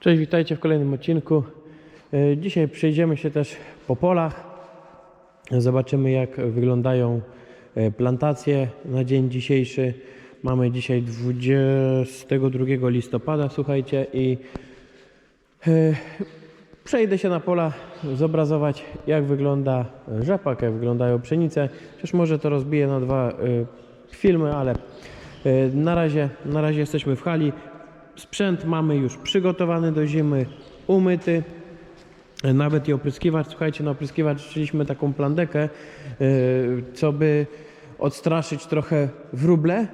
Cześć, witajcie w kolejnym odcinku. E, Dzisiaj przejdziemy się też po polach. Zobaczymy jak wyglądają e, plantacje na dzień dzisiejszy. Mamy dzisiaj 22 listopada, słuchajcie, i e, przejdę się na pola, zobrazować jak wygląda rzepak, jak wyglądają pszenice. Chociaż może to rozbiję na dwa filmy, ale na razie, na razie jesteśmy w hali. Sprzęt mamy już przygotowany do zimy, umyty. Nawet i opryskiwacz, słuchajcie, na opryskiwacz chcieliśmy taką plandekę, e, co by odstraszyć trochę wróble.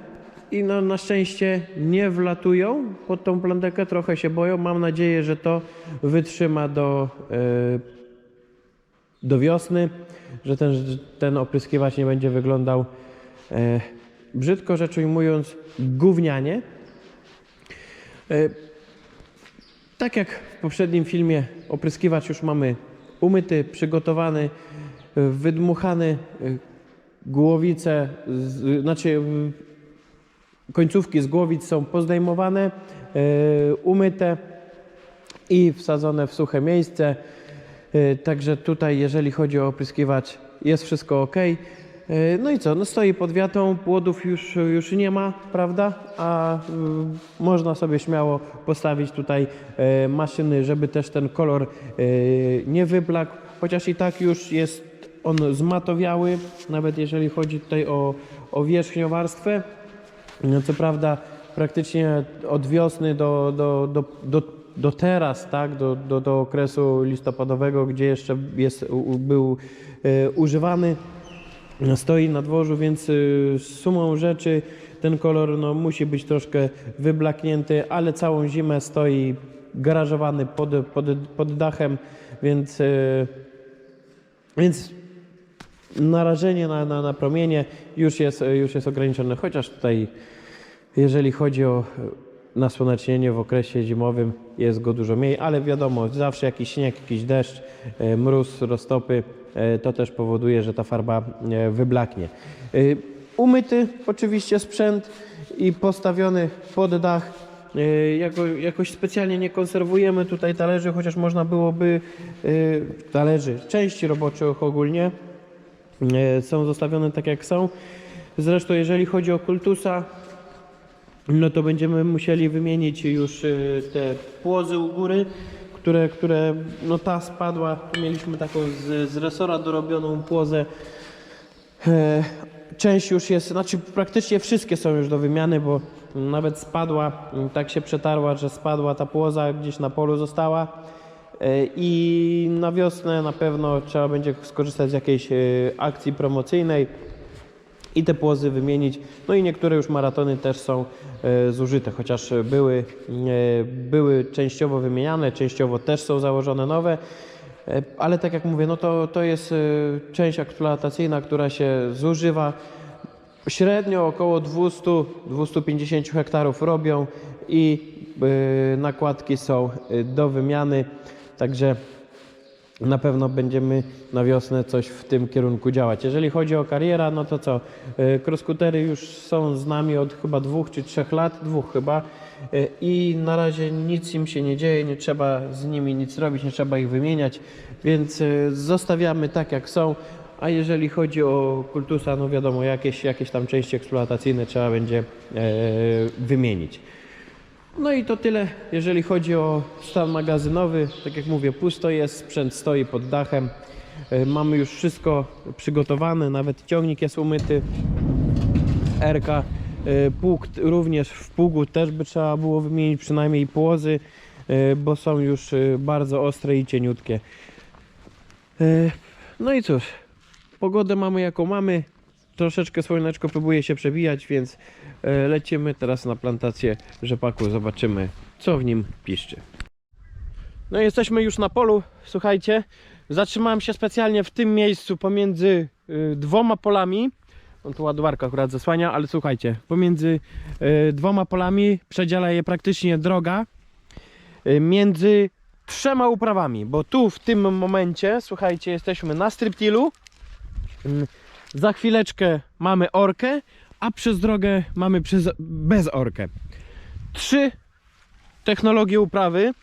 I no, na szczęście nie wlatują pod tą plandekę, trochę się boją. Mam nadzieję, że to wytrzyma do, e, do wiosny, że ten, ten opryskiwacz nie będzie wyglądał e, brzydko rzecz ujmując gównianie. E, Tak jak w poprzednim filmie, opryskiwacz już mamy umyty, przygotowany, e, wydmuchany, e, głowice, znaczy końcówki z głowic są pozdejmowane, umyte i wsadzone w suche miejsce. Także tutaj, jeżeli chodzi o opryskiwacz, jest wszystko ok. E, No i co? No stoi pod wiatą, płodów już, już nie ma, prawda? A y, można sobie śmiało postawić tutaj e, maszyny, żeby też ten kolor e, nie wyblakł, chociaż i tak już jest on zmatowiały, nawet jeżeli chodzi tutaj o, o wierzchnią warstwę. No co prawda praktycznie od wiosny do, do, do, do, do teraz, tak, do, do, do okresu listopadowego, gdzie jeszcze jest, był e, używany, stoi na dworzu, więc y, sumą rzeczy ten kolor no, musi być troszkę wyblaknięty, ale całą zimę stoi garażowany pod, pod, pod dachem, więc, y, więc narażenie na, na, na promienie już jest, już jest ograniczone, chociaż tutaj jeżeli chodzi o nasłonecznienie w okresie zimowym jest go dużo mniej, ale wiadomo, zawsze jakiś śnieg, jakiś deszcz, e, mróz, roztopy, e, to też powoduje, że ta farba e, wyblaknie. Umyty oczywiście sprzęt i postawiony pod dach. Jako, jakoś specjalnie nie konserwujemy tutaj talerzy, chociaż można byłoby talerzy, części roboczych ogólnie są zostawione tak jak są. Zresztą jeżeli chodzi o kultusa, no to będziemy musieli wymienić już y, te płozy u góry, które, które no ta spadła. Mieliśmy taką z, z resora dorobioną płozę. E, Część już jest, znaczy praktycznie wszystkie są już do wymiany, bo nawet spadła, m, tak się przetarła, że spadła ta płoza, gdzieś na polu została. E, I na wiosnę na pewno trzeba będzie skorzystać z jakiejś e, akcji promocyjnej i te płozy wymienić. No i niektóre już maratony też są e, zużyte, chociaż były, e, były częściowo wymieniane, częściowo też są założone nowe. E, Ale tak jak mówię, no to, to jest część eksploatacyjna, która się zużywa. Średnio około 200-250 hektarów robią i nakładki są do wymiany. Także na pewno będziemy na wiosnę coś w tym kierunku działać. Jeżeli chodzi o kariera, no to co? E, Crossscootery już są z nami od chyba dwóch czy trzech lat, dwóch chyba. E, I na razie nic im się nie dzieje, nie trzeba z nimi nic robić, nie trzeba ich wymieniać, więc e, zostawiamy tak jak są. A jeżeli chodzi o kultusa, no wiadomo, jakieś, jakieś tam części eksploatacyjne trzeba będzie wymienić. No i to tyle, jeżeli chodzi o stan magazynowy. Tak jak mówię, pusto jest, sprzęt stoi pod dachem. E, Mamy już wszystko przygotowane, nawet ciągnik jest umyty. RK, e, pług również w pługu też by trzeba było wymienić przynajmniej płozy, e, bo są już bardzo ostre i cieniutkie. No i cóż, pogodę mamy jaką mamy. Troszeczkę słoneczko próbuje się przebijać, więc e, lecimy teraz na plantację rzepaku. Zobaczymy, co w nim piszczy. No jesteśmy już na polu. Słuchajcie, zatrzymałem się specjalnie w tym miejscu pomiędzy y, dwoma polami. On tu ładowarka akurat zasłania, ale słuchajcie, pomiędzy y, dwoma polami przedziela je praktycznie droga między trzema uprawami, bo tu w tym momencie, słuchajcie, jesteśmy na striptilu. Mm, Za chwileczkę mamy orkę, a przez drogę mamy przez, bez orkę. Trzy technologie uprawy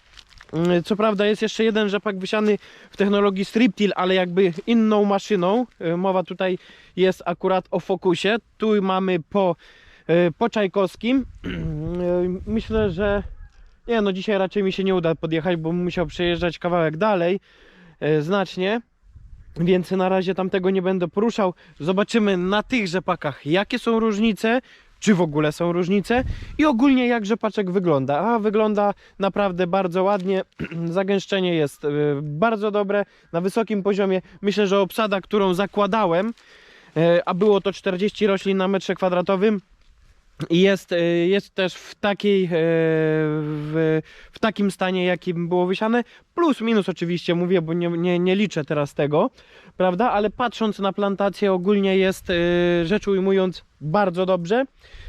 Mm, Co prawda jest jeszcze jeden rzepak wysiany w technologii Striptil, ale jakby inną maszyną. Y, Mowa tutaj jest akurat o Focusie. Tu mamy po, y, po Czajkowskim. Y, Myślę, że nie no dzisiaj raczej mi się nie uda podjechać, bo musiał przejeżdżać kawałek dalej znacznie. Więc na razie tamtego nie będę poruszał. Zobaczymy na tych rzepakach jakie są różnice, czy w ogóle są różnice i ogólnie jak rzepaczek wygląda. A wygląda naprawdę bardzo ładnie. Zagęszczenie jest y, bardzo dobre, na wysokim poziomie. Myślę, że obsada, którą zakładałem, y, a było to 40 roślin na metrze kwadratowym, jest, y, jest też w, takiej, e, w, w takim stanie, jakim było wysiane. Plus, minus oczywiście mówię, bo nie, nie, nie liczę teraz tego, prawda? Ale patrząc na plantację ogólnie jest, y, rzecz ujmując, bardzo dobrze.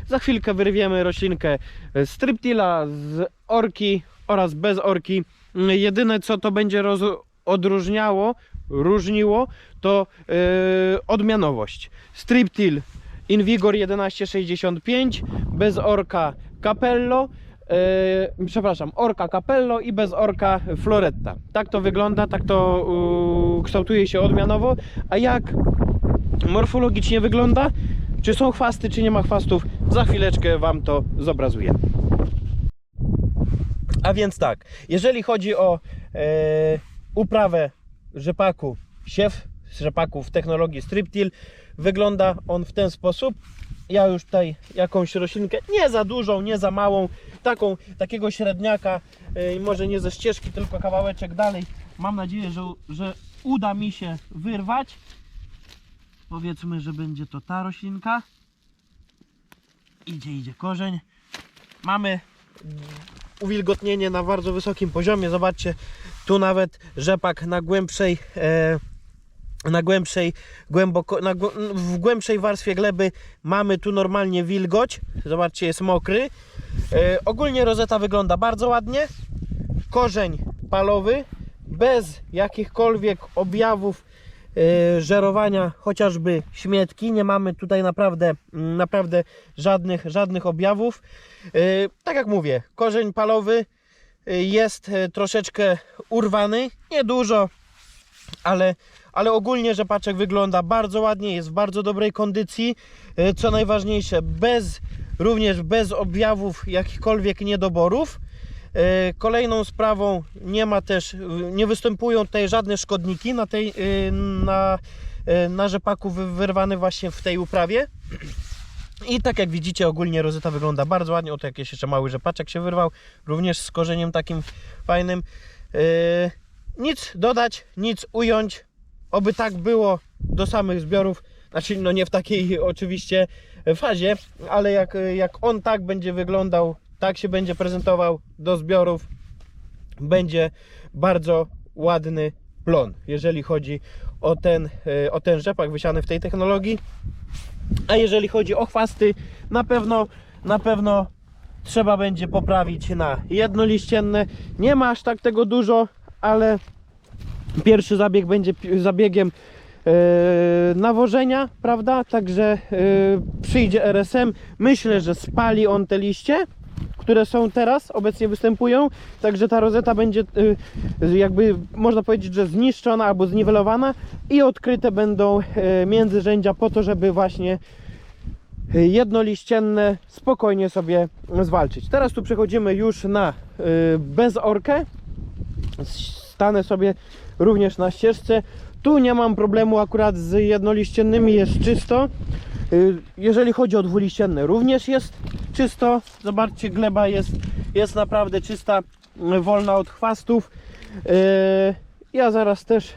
Za chwilkę wyrwiemy roślinkę z striptila, z orki oraz bez orki. Y, Jedyne co to będzie roz, odróżniało, różniło, to y, odmianowość. Striptil Invigor 1165, bez orka Capello, e, przepraszam, orka Capello i bez orka Floretta. Tak to wygląda, tak to e, kształtuje się odmianowo. A jak morfologicznie wygląda, czy są chwasty, czy nie ma chwastów, za chwileczkę Wam to zobrazuję. A więc tak, jeżeli chodzi o e, uprawę rzepaku, siew rzepaku w technologii Striptil, wygląda on w ten sposób. Ja już tutaj jakąś roślinkę, nie za dużą, nie za małą, taką, takiego średniaka, e, może nie ze ścieżki, tylko kawałeczek dalej. Mam nadzieję, że, że uda mi się wyrwać. Powiedzmy, że będzie to ta roślinka. Idzie, idzie korzeń. Mamy uwilgotnienie na bardzo wysokim poziomie. Zobaczcie, tu nawet rzepak na głębszej, e, na głębszej, głęboko, na, w głębszej warstwie gleby mamy tu normalnie wilgoć. Zobaczcie, jest mokry. E, ogólnie rozeta wygląda bardzo ładnie. Korzeń palowy, bez jakichkolwiek objawów e, żerowania chociażby śmietki. Nie mamy tutaj naprawdę, naprawdę żadnych, żadnych objawów. E, Tak jak mówię, korzeń palowy e, jest e, troszeczkę urwany, niedużo, ale, ale ogólnie rzepaczek wygląda bardzo ładnie, jest w bardzo dobrej kondycji. E, Co najważniejsze, bez, również bez objawów jakichkolwiek niedoborów. E, Kolejną sprawą nie ma też, nie występują tutaj żadne szkodniki na, tej, e, na, na rzepaku wy- wyrwany właśnie w tej uprawie. I tak jak widzicie ogólnie rozeta wygląda bardzo ładnie. Oto jakiś jeszcze mały rzepaczek się wyrwał, również z korzeniem takim fajnym. Nic dodać, nic ująć. Oby tak było do samych zbiorów. Znaczy, no nie w takiej oczywiście fazie, ale jak, jak on tak będzie wyglądał, tak się będzie prezentował do zbiorów, będzie bardzo ładny plon, jeżeli chodzi o ten, e, o ten rzepak wysiany w tej technologii. A jeżeli chodzi o chwasty, na pewno, na pewno trzeba będzie poprawić na jednoliścienne. Nie ma aż tak tego dużo, ale pierwszy zabieg będzie zabiegiem e, nawożenia, prawda? Także e, przyjdzie RSM. Myślę, że spali on te liście, które są teraz, obecnie występują. Także ta rozeta będzie e, jakby można powiedzieć, że zniszczona albo zniwelowana i odkryte będą e, międzyrzędzia po to, żeby właśnie jednoliścienne spokojnie sobie zwalczyć. Teraz tu przechodzimy już na y, bezorkę. Stanę sobie również na ścieżce. Tu nie mam problemu akurat z jednoliściennymi, jest czysto. Y, Jeżeli chodzi o dwuliścienne, również jest czysto. Zobaczcie, gleba jest, jest naprawdę czysta, y, wolna od chwastów. Y, Ja zaraz też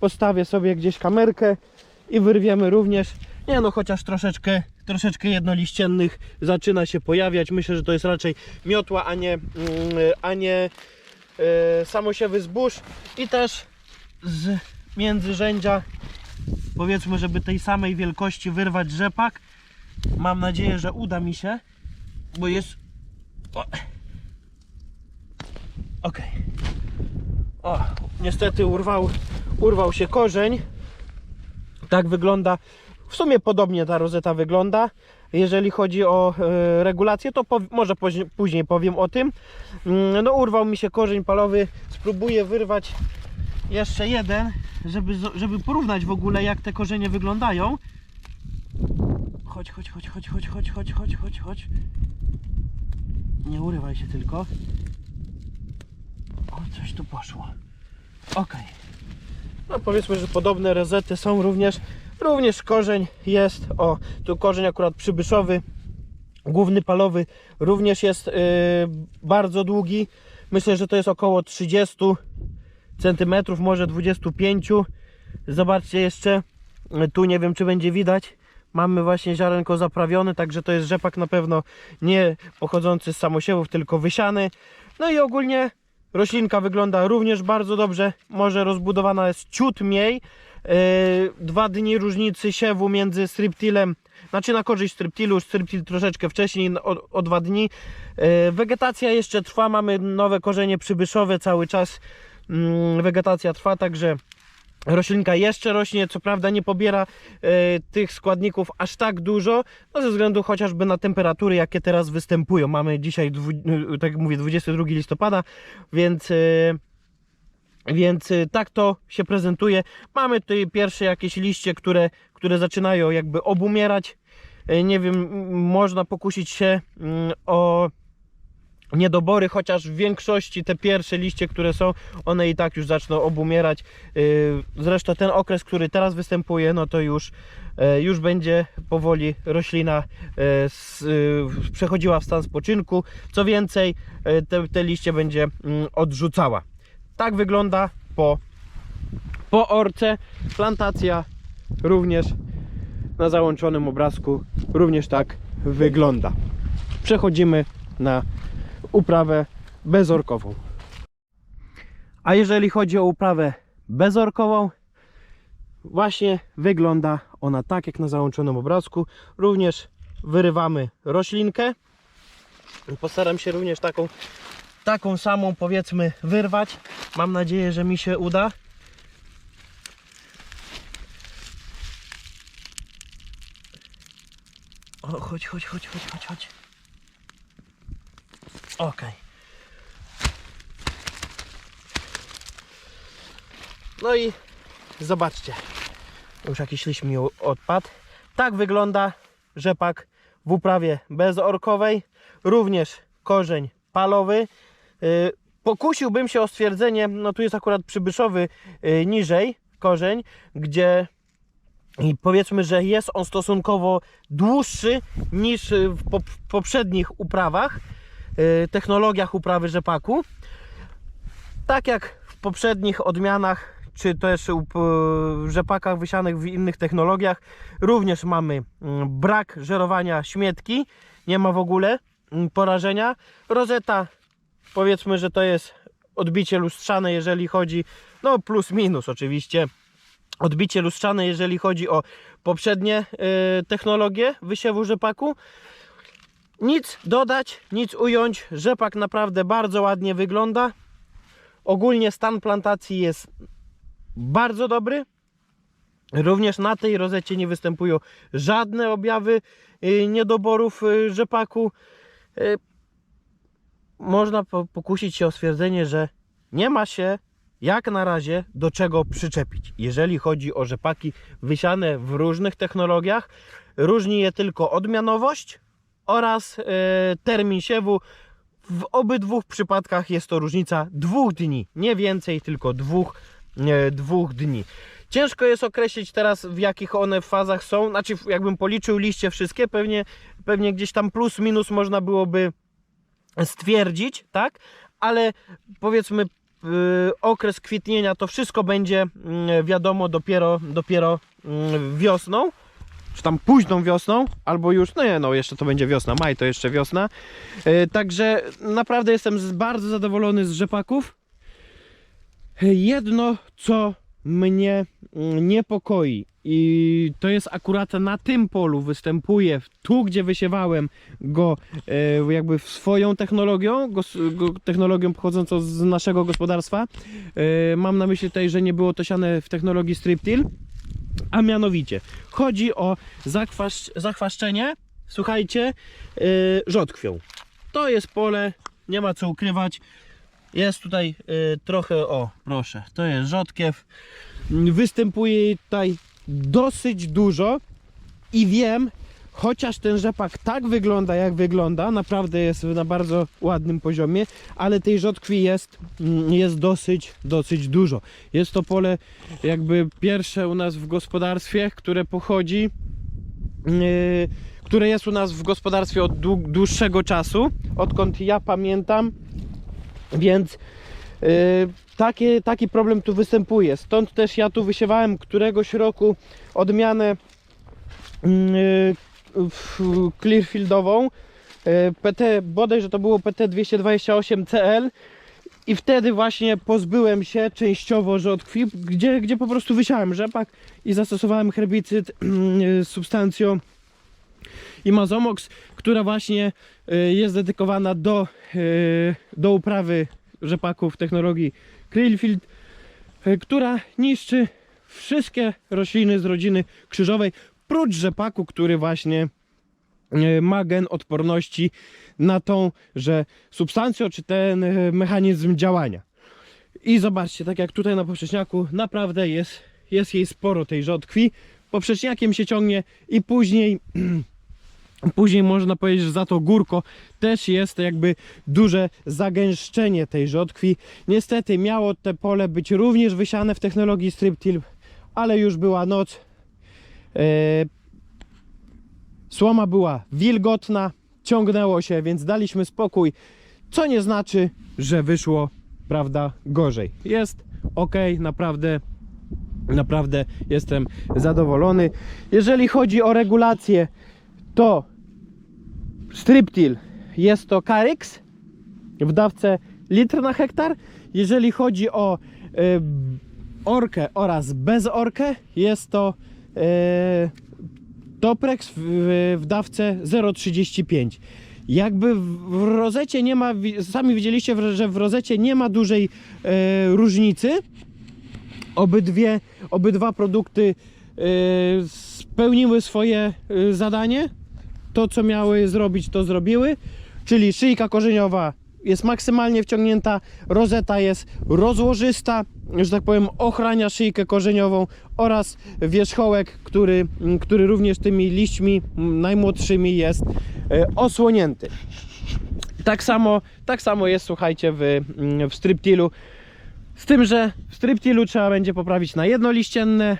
postawię sobie gdzieś kamerkę i wyrwiemy również. Nie no, chociaż troszeczkę, troszeczkę jednoliściennych zaczyna się pojawiać. Myślę, że to jest raczej miotła, a nie, mm, a nie e, samosiewy zbóż. I też z międzyrzędzia, powiedzmy, żeby tej samej wielkości wyrwać rzepak. Mam nadzieję, że uda mi się, bo jest... O. Ok. O, niestety urwał, urwał się korzeń. Tak wygląda W sumie podobnie ta rozeta wygląda. Jeżeli chodzi o e, regulację, to może później, później powiem o tym. Mm, No urwał mi się korzeń palowy. Spróbuję wyrwać jeszcze jeden, żeby, żeby porównać w ogóle jak te korzenie wyglądają. Chodź, chodź, chodź, chodź, chodź, chodź, chodź, chodź, chodź, chodź. Nie urywaj się tylko. O, coś tu poszło. Ok. No powiedzmy, że podobne rozety są również. Również korzeń jest. O, tu korzeń akurat przybyszowy. Główny palowy również jest yy, bardzo długi. Myślę, że to jest około 30 centymetrów, może 25. Zobaczcie jeszcze. Tu nie wiem, czy będzie widać. Mamy właśnie ziarenko zaprawione, także to jest rzepak na pewno nie pochodzący z samosiewów, tylko wysiany. No i ogólnie roślinka wygląda również bardzo dobrze. Może rozbudowana jest ciut mniej. Yy, Dwa dni różnicy siewu między striptilem, znaczy na korzyść striptilu, striptil troszeczkę wcześniej, o, o dwa dni. Yy, Wegetacja jeszcze trwa, mamy nowe korzenie przybyszowe cały czas. Mm, Wegetacja trwa, także roślinka jeszcze rośnie, co prawda nie pobiera e, tych składników aż tak dużo, no ze względu chociażby na temperatury, jakie teraz występują. Mamy dzisiaj, dwu, e, tak mówię, 22 listopada, więc, e, więc tak to się prezentuje. Mamy tutaj pierwsze jakieś liście, które, które zaczynają jakby obumierać. Nie wiem, można pokusić się mm, o niedobory, chociaż w większości te pierwsze liście, które są, one i tak już zaczną obumierać. Yy, Zresztą ten okres, który teraz występuje, no to już, e, już będzie powoli roślina e, s- y, przechodziła w stan spoczynku. Co więcej, te, te liście będzie mm, odrzucała. Tak wygląda po, po orce. Plantacja również na załączonym obrazku również tak wygląda. Przechodzimy na uprawę bezorkową. A jeżeli chodzi o uprawę bezorkową, właśnie wygląda ona tak jak na załączonym obrazku. Również wyrywamy roślinkę. Postaram się również taką, taką samą powiedzmy wyrwać. Mam nadzieję, że mi się uda. O, chodź, chodź, chodź, chodź, chodź, chodź. Ok. No i zobaczcie. Już jakiś liść mi odpadł. Tak wygląda rzepak w uprawie bezorkowej. Również korzeń palowy. Yy, Pokusiłbym się o stwierdzenie, no tu jest akurat przybyszowy yy, niżej korzeń, gdzie i powiedzmy, że jest on stosunkowo dłuższy niż y, w pop- poprzednich uprawach, y, technologiach uprawy rzepaku. Tak jak w poprzednich odmianach, czy też rzepakach wysianych w innych technologiach, również mamy mm, brak żerowania śmietki, nie ma w ogóle mm, porażenia. Rozeta, powiedzmy, że to jest odbicie lustrzane, jeżeli chodzi, no plus minus oczywiście, odbicie lustrzane, jeżeli chodzi o poprzednie y, technologie wysiewu rzepaku. Nic dodać, nic ująć. Rzepak naprawdę bardzo ładnie wygląda. Ogólnie stan plantacji jest bardzo dobry. Również na tej rozecie nie występują żadne objawy y, niedoborów y, rzepaku. Y, Można po- pokusić się o stwierdzenie, że nie ma się jak na razie do czego przyczepić. Jeżeli chodzi o rzepaki wysiane w różnych technologiach, różni je tylko odmianowość oraz e, termin siewu. W obydwu przypadkach jest to różnica dwóch dni, nie więcej, tylko dwóch, e, dwóch dni. Ciężko jest określić teraz w jakich one fazach są, znaczy jakbym policzył liście wszystkie, pewnie, pewnie gdzieś tam plus minus można byłoby stwierdzić, tak? Ale powiedzmy y, okres kwitnienia to wszystko będzie mm, wiadomo dopiero, dopiero mm, wiosną, czy tam późną wiosną, albo już, no nie, no jeszcze to będzie wiosna, maj to jeszcze wiosna. Y, Także naprawdę jestem bardzo zadowolony z rzepaków. Jedno, co mnie mm, niepokoi i to jest akurat na tym polu występuje, tu gdzie wysiewałem go e, jakby swoją technologią, technologią pochodzącą z naszego gospodarstwa. E, mam na myśli tutaj, że nie było to siane w technologii striptil. A mianowicie chodzi o zachwaszczenie, słuchajcie, yy, rzodkwią. To jest pole, nie ma co ukrywać. Jest tutaj y, trochę, o proszę, to jest rzodkiew. Występuje tutaj dosyć dużo i wiem, chociaż ten rzepak tak wygląda jak wygląda, naprawdę jest na bardzo ładnym poziomie, ale tej rzodkwi jest, mm, jest dosyć, dosyć dużo. Jest to pole jakby pierwsze u nas w gospodarstwie, które pochodzi yy, które jest u nas w gospodarstwie od dłu- dłuższego czasu, odkąd ja pamiętam, więc yy, taki problem tu występuje. Stąd też ja tu wysiewałem któregoś roku odmianę yy, Clearfieldową yy, PT, bodajże to było PT 228 CL i wtedy właśnie pozbyłem się częściowo rzodkwi, gdzie, gdzie po prostu wysiałem rzepak i zastosowałem herbicyd z substancją Imazomox, która właśnie y, jest dedykowana do, do uprawy rzepaków technologii Krillfield, która niszczy wszystkie rośliny z rodziny krzyżowej, prócz rzepaku, który właśnie y, ma gen odporności na tą, że substancją, czy ten y, mechanizm działania. I zobaczcie, tak jak tutaj na poprzeczniaku, naprawdę jest, jest jej sporo tej rzodkwi. Poprzeczniakiem się ciągnie i później Później można powiedzieć, że za to górko też jest jakby duże zagęszczenie tej rzodkwi. Niestety miało te pole być również wysiane w technologii striptil, ale już była noc. E, Słoma była wilgotna, ciągnęło się, więc daliśmy spokój, co nie znaczy, że wyszło, prawda, gorzej. Jest ok, naprawdę naprawdę jestem zadowolony. Jeżeli chodzi o regulację, to Striptil jest to Caryx w dawce litr na hektar. Jeżeli chodzi o e, orkę oraz bez orkę, jest to Toprex w, w dawce 0,35. Jakby w rozecie nie ma, sami widzieliście, że w rozecie nie ma dużej e, różnicy. Obydwie, obydwa produkty e, spełniły swoje e, zadanie to, co miały zrobić, to zrobiły. Czyli szyjka korzeniowa jest maksymalnie wciągnięta, rozeta jest rozłożysta, że tak powiem, ochrania szyjkę korzeniową oraz wierzchołek, który, który również tymi liśćmi najmłodszymi jest e, osłonięty. Tak samo, tak samo jest, słuchajcie, w, w striptilu. Z tym, że w striptilu trzeba będzie poprawić na jednoliścienne.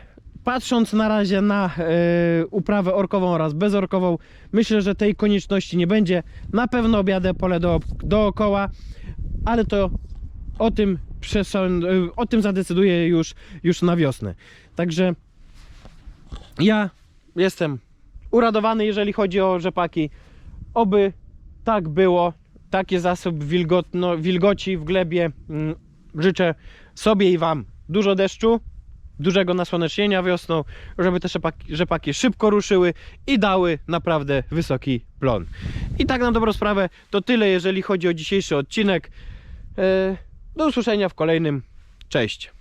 Patrząc na razie na e, uprawę orkową oraz bezorkową, myślę, że tej konieczności nie będzie. Na pewno objadę pole do, dookoła, ale to o tym, e, o tym zadecyduję już, już na wiosnę. Także ja jestem uradowany, jeżeli chodzi o rzepaki. Oby tak było, taki zasób wilgotno, wilgoci w glebie. Mm, Życzę sobie i Wam dużo deszczu, dużego nasłonecznienia wiosną, żeby te rzepaki, rzepaki szybko ruszyły i dały naprawdę wysoki plon. I tak na dobrą sprawę to tyle, jeżeli chodzi o dzisiejszy odcinek. E, Do usłyszenia w kolejnym. Cześć.